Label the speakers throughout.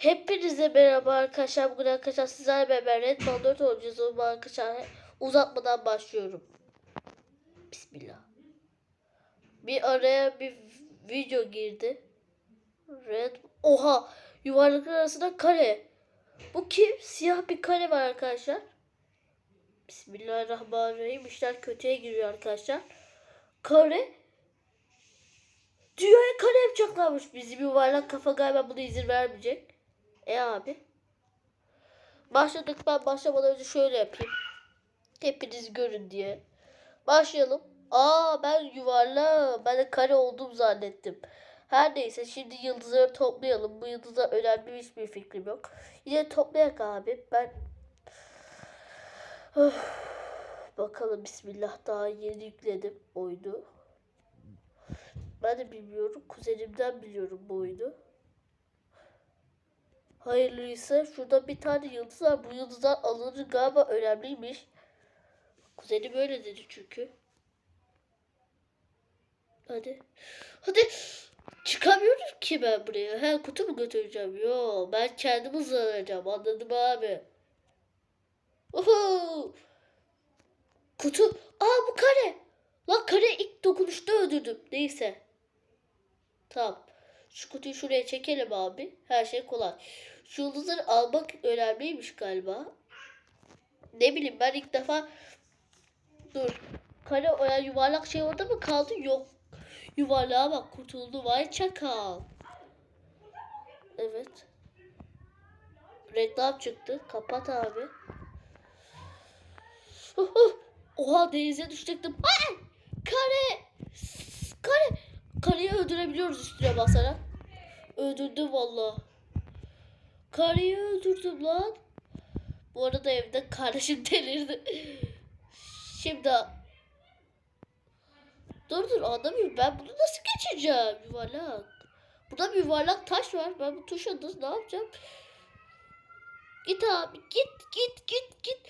Speaker 1: Hepinize merhaba arkadaşlar. Bugün arkadaşlar sizlerle beraber Red Bull 4 oynayacağız. Ama arkadaşlar uzatmadan başlıyorum. Bismillah. Bir araya bir video girdi. Red Oha! Yuvarlaklar arasında kare. Bu kim? Siyah bir kare var arkadaşlar. Bismillahirrahmanirrahim. İşler kötüye giriyor arkadaşlar. Kare Dünyaya kare yapacaklarmış. Bizim yuvarlak kafa galiba buna izin vermeyecek. E abi. Başladık ben başlamadan önce şöyle yapayım. Hepiniz görün diye. Başlayalım. Aa ben yuvarlak. Ben de kare olduğumu zannettim. Her neyse şimdi yıldızları toplayalım. Bu yıldızlar önemli hiçbir fikrim yok. Yine toplayak abi. Ben. Bakalım bismillah daha yeni yükledim oyunu. Ben de bilmiyorum. Kuzenimden biliyorum bu oyunu. Hayırlıysa şurada bir tane yıldız var. Bu yıldızlar alınır galiba önemliymiş. Kuzenim öyle dedi çünkü. Hadi. Hadi. Çıkamıyorum ki ben buraya. Her kutu mu götüreceğim? Yo ben kendim hızlanacağım. Anladım abi. Oho. Kutu. Aa bu kare. Lan kare ilk dokunuşta öldürdüm. Neyse. Tamam. Şu kutuyu şuraya çekelim abi. Her şey kolay. Şu yıldızları almak önemliymiş galiba. Ne bileyim ben ilk defa dur. Kare o yani yuvarlak şey orada mı kaldı? Yok. Yuvarlığa bak kurtuldu. Vay çakal. Evet. Reklam çıktı. Kapat abi. Oha denize düşecektim. Ay! Kare! Kare! Kareyi öldürebiliyoruz üstüne basarak. Öldürdüm valla. Kareyi öldürdüm lan. Bu arada evde kardeşim delirdi. Şimdi Dur dur anlamıyorum ben bunu nasıl geçeceğim yuvarlak. Burada bir yuvarlak taş var. Ben bu tuşa nasıl ne yapacağım? Git abi git git git git.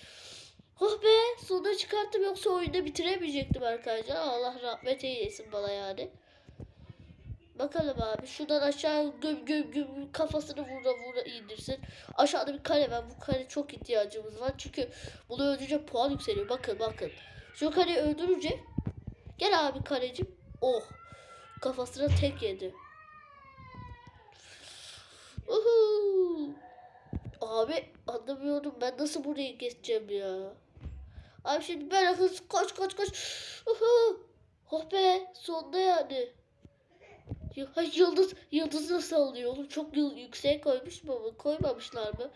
Speaker 1: Oh be sonunda çıkarttım yoksa oyunda bitiremeyecektim arkadaşlar. Allah rahmet eylesin bana yani. Bakalım abi şuradan aşağı göm göm göm kafasını vura vura indirsin. Aşağıda bir kare var. Bu kare çok ihtiyacımız var. Çünkü bunu öldürünce puan yükseliyor. Bakın bakın. Şu kareyi öldürünce gel abi karecim. Oh. Kafasına tek yedi. Uhu. Abi anlamıyorum ben nasıl buraya geçeceğim ya. Abi şimdi ben hız koş koş koş. Uhu. Oh be sonunda yani. Hay yıldız yıldız nasıl alıyor oğlum? Çok yüksek koymuş mu? Koymamışlar mı?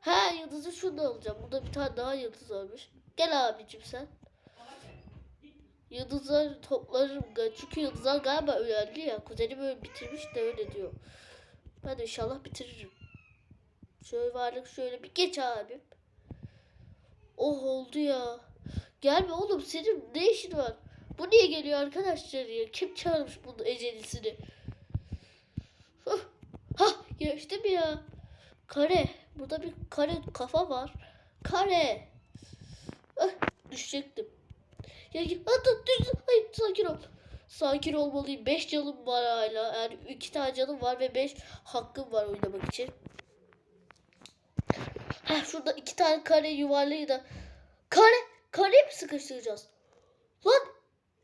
Speaker 1: Ha yıldızı şunu alacağım. Burada bir tane daha yıldız varmış. Gel abicim sen. Yıldızlar toplarım. Çünkü yıldızlar galiba önemli ya. Kuzenim böyle bitirmiş de öyle diyor. Ben de inşallah bitiririm. Şöyle varlık şöyle bir geç abim. Oh oldu ya. Gelme oğlum senin ne işin var? Bu niye geliyor arkadaşlar ya? Kim çağırmış bunun ecelisini? Hah, hah geçtim ya. Kare. Burada bir kare kafa var. Kare. Ah, düşecektim. Ya, dur, dur, hayır, sakin ol. Sakin olmalıyım. 5 canım var hala. Yani 2 tane canım var ve 5 hakkım var oynamak için. Heh, şurada iki tane kare yuvarlayı da. Kare, kareyi mi sıkıştıracağız? Lan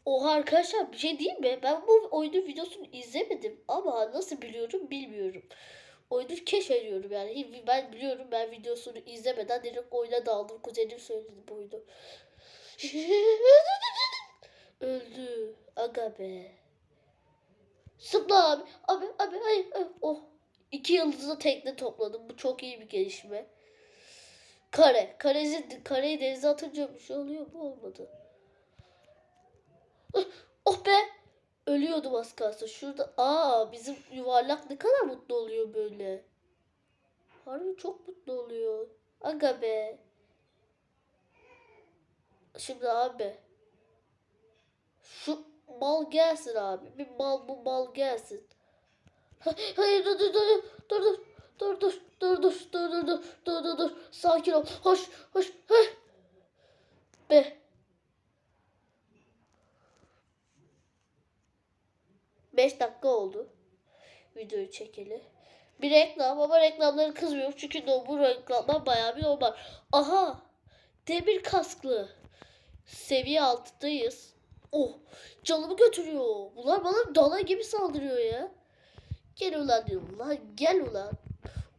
Speaker 1: Oha arkadaşlar bir şey diyeyim mi? Ben bu oyunun videosunu izlemedim ama nasıl biliyorum bilmiyorum. Oyunu keşfediyorum yani. Ben biliyorum ben videosunu izlemeden direkt oyuna daldım. Kuzenim söyledi bu oyunu. Öldü. Aga be. Sıpla abi. Abi abi hayır. hayır. Oh. İki yıldızı tekne topladım. Bu çok iyi bir gelişme. Kare. Karezi, kareyi denize atınca bir şey oluyor mu? Olmadı. Oh be. Ölüyordum az kalsın. Şurada. Aa bizim yuvarlak ne kadar mutlu oluyor böyle. Harbi çok mutlu oluyor. Aga be. Şimdi abi. Şu mal gelsin abi. Bir mal bu mal gelsin. Hayır dur dur dur dur dur dur dur dur dur dur dur dur dur dur sakin ol hoş hoş Heh. be 5 dakika oldu videoyu çekeli Bir reklam ama reklamları kızmıyorum çünkü no, bu reklamlar bayağı bir normal. Aha! Demir kasklı. Seviye altıdayız. Oh! Canımı götürüyor. Bunlar bana dana gibi saldırıyor ya. Gel ulan diyorum lan. Gel ulan.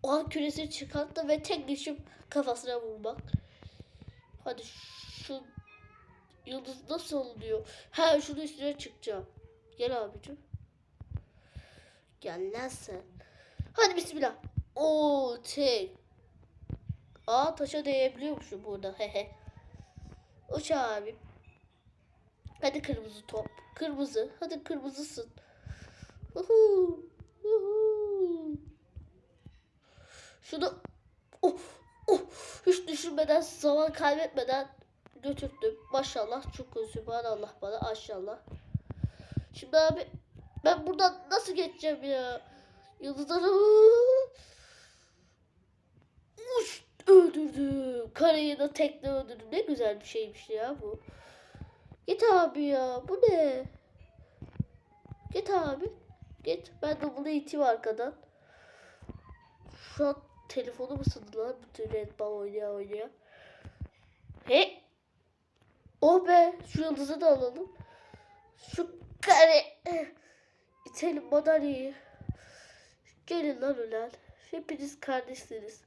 Speaker 1: O an küresini çıkarttı ve tek işim kafasına vurmak. Hadi şu yıldız nasıl oluyor? Ha şunun üstüne çıkacağım. Gel abicim. Gel lan sen. Hadi bismillah. Oo tek. Aa taşa değebiliyormuşum burada. Hehe. Uç abi. Hadi kırmızı top. Kırmızı. Hadi kırmızısın. Uhu. Uhu. Şunu oh, oh, hiç düşünmeden zaman kaybetmeden götürdüm. Maşallah çok özür Allah bana maşallah. Şimdi abi ben buradan nasıl geçeceğim ya? Yıldızları Uş, öldürdüm. Karayı da tekne öldürdüm. Ne güzel bir şeymiş ya bu. Git abi ya. Bu ne? Git abi. Git. Ben de bunu iteyim arkadan. Şu an telefonu mu ısındı lan? Bütün Red Ball oynaya oynaya. He? Oh be. Şu yıldızı da alalım. Şu kare. İtelim madalyayı. Gelin lan ulan. Hepiniz kardeşsiniz.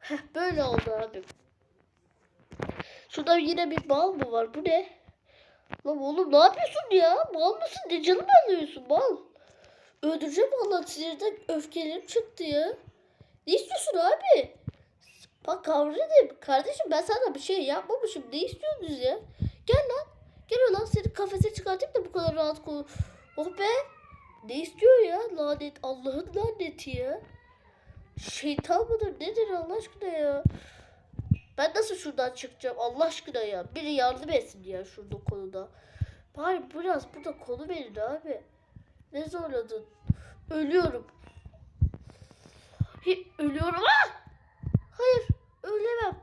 Speaker 1: Heh, böyle oldu abi. Şurada yine bir bal mı var? Bu ne? Lan oğlum ne yapıyorsun ya? Mal mısın? Ne canımı alıyorsun mal? Öldüreceğim vallahi sinirden öfkelerim çıktı ya. Ne istiyorsun abi? Bak kavradım. Kardeşim ben sana bir şey yapmamışım. Ne istiyorsunuz ya? Gel lan. Gel ulan seni kafese çıkartayım da bu kadar rahat kol. Oh be. Ne istiyor ya? Lanet. Allah'ın laneti ya. Şeytan mıdır? Nedir Allah aşkına ya? Ben nasıl şuradan çıkacağım Allah aşkına ya? Biri yardım etsin ya şurada konuda. Bari biraz burada konu verin abi. Ne zorladın? Ölüyorum. Hi, ölüyorum. Ah! Hayır. Ölemem.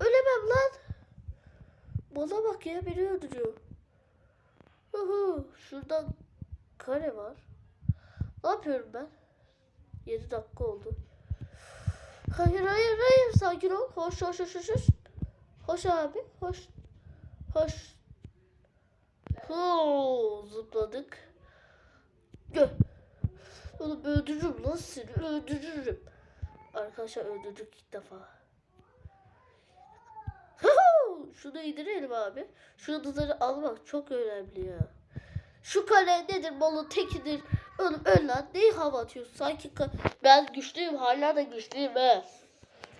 Speaker 1: Ölemem lan. Bana bak ya beni öldürüyor. Şuradan kare var. Ne yapıyorum ben? 7 dakika oldu. Hayır hayır hayır sakin ol. Hoş hoş hoş hoş. Hoş, abi hoş. Hoş. Huu, zıpladık. Gö. Oğlum öldürürüm lan seni öldürürüm. Arkadaşlar öldürdük ilk defa. Şunu indirelim abi. Şu yıldızları almak çok önemli ya. Şu kale nedir malın tekidir. Oğlum öl lan. Neyi hava atıyorsun? Sanki ben güçlüyüm. Hala da güçlüyüm he.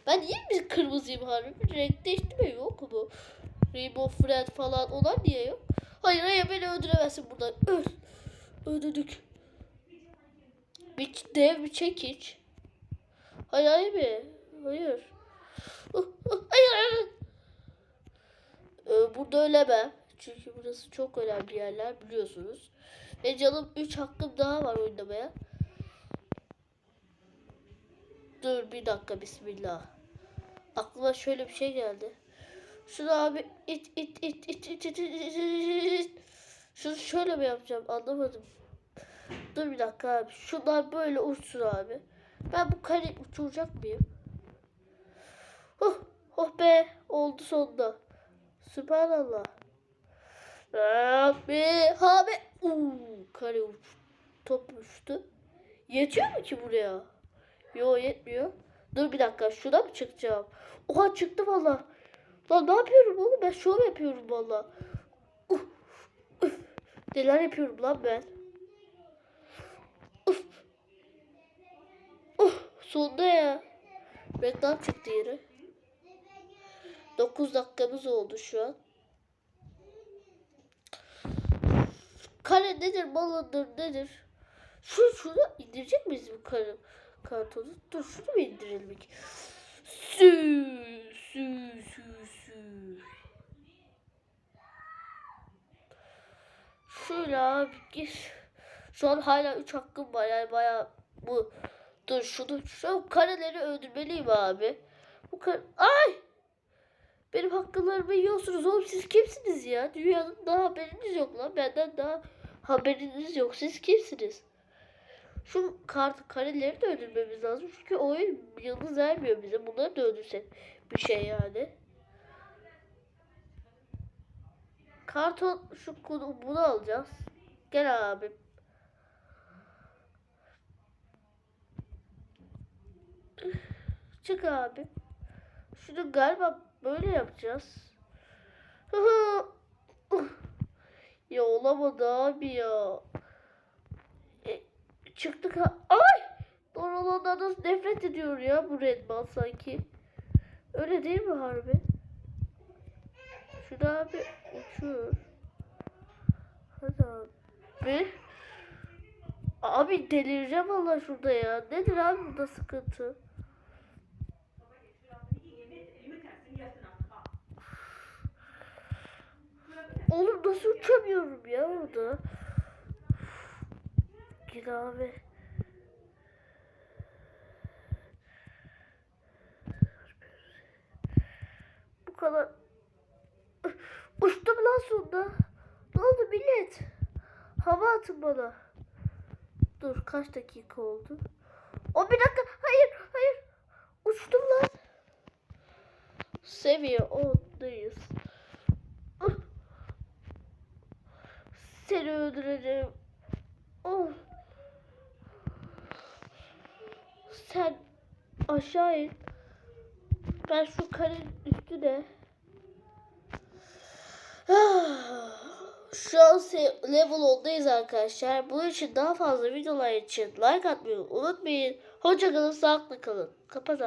Speaker 1: Ben niye bir kırmızıyım harbi? Renk değiştirme yok mu? Rainbow Friend falan onlar niye yok? Hayır hayır beni öldüremezsin burada. Öl. Öldürdük. Bir dev bir çekiç. Hayır hayır be. Hayır. Uh, uh, Hayır hayır. Ee, burada ölemem. Çünkü burası çok önemli yerler biliyorsunuz. Ve canım 3 hakkım daha var oynamaya. Dur bir dakika bismillah. Aklıma şöyle bir şey geldi. Şunu abi it it it it it it it, it. Şunu şöyle mi yapacağım anlamadım. Dur bir dakika abi. Şunlar böyle uçsun abi. Ben bu kare uçuracak mıyım? Huh, oh be oldu sonunda. Sübhanallah. Abi, abi. Uuu, kare uç. Top uçtu. Yetiyor mu ki buraya? Yo yetmiyor. Dur bir dakika şuna mı çıkacağım? Oha çıktı valla. Lan ne yapıyorum oğlum ben şov yapıyorum valla. Uf, uf. Neler yapıyorum lan ben? Uf. Uf, sonunda ya. Reklam çıktı yeri. 9 dakikamız oldu şu an. Kare nedir, malıdır nedir? Şu şunu indirecek miyiz bu kare kartonu? Dur şunu mu indirelim ilk? Sü sü sü sü. Şöyle abi gir. Şu an hala 3 hakkım var yani baya bu. Dur şunu şu kareleri öldürmeliyim abi. Bu kare... Ay! Benim hakkılarımı yiyorsunuz oğlum siz kimsiniz ya? Dünyanın daha haberiniz yok lan. Benden daha haberiniz yok. Siz kimsiniz? Şu kart kareleri de öldürmemiz lazım. Çünkü oyun yıldız vermiyor bize. Bunları da öldürsek bir şey yani. Karton şu konu bunu alacağız. Gel abi. Çık abi. Şunu galiba böyle yapacağız. Ya olamadı abi ya. E, çıktık ha. Ay! Doğru nasıl nefret ediyor ya bu Redman sanki. Öyle değil mi harbi? Şunu abi uçur. Hadi abi. Abi delireceğim Allah şurada ya. Nedir abi burada sıkıntı? Oğlum nasıl uçamıyorum ya orada? Gel abi. Bu kadar. Uçtum lan sonunda. Ne oldu millet? Hava atın bana. Dur kaç dakika oldu? O bir dakika. Hayır hayır. Uçtum lan. Seviye 10'dayız. Seni öldüreceğim. Oh. Sen aşağı in. Ben şu karenin üstüne. Şu an level 10'dayız arkadaşlar. Bunun için daha fazla videolar için like atmayı unutmayın. Hoşçakalın, sağlıklı kalın. Kapat.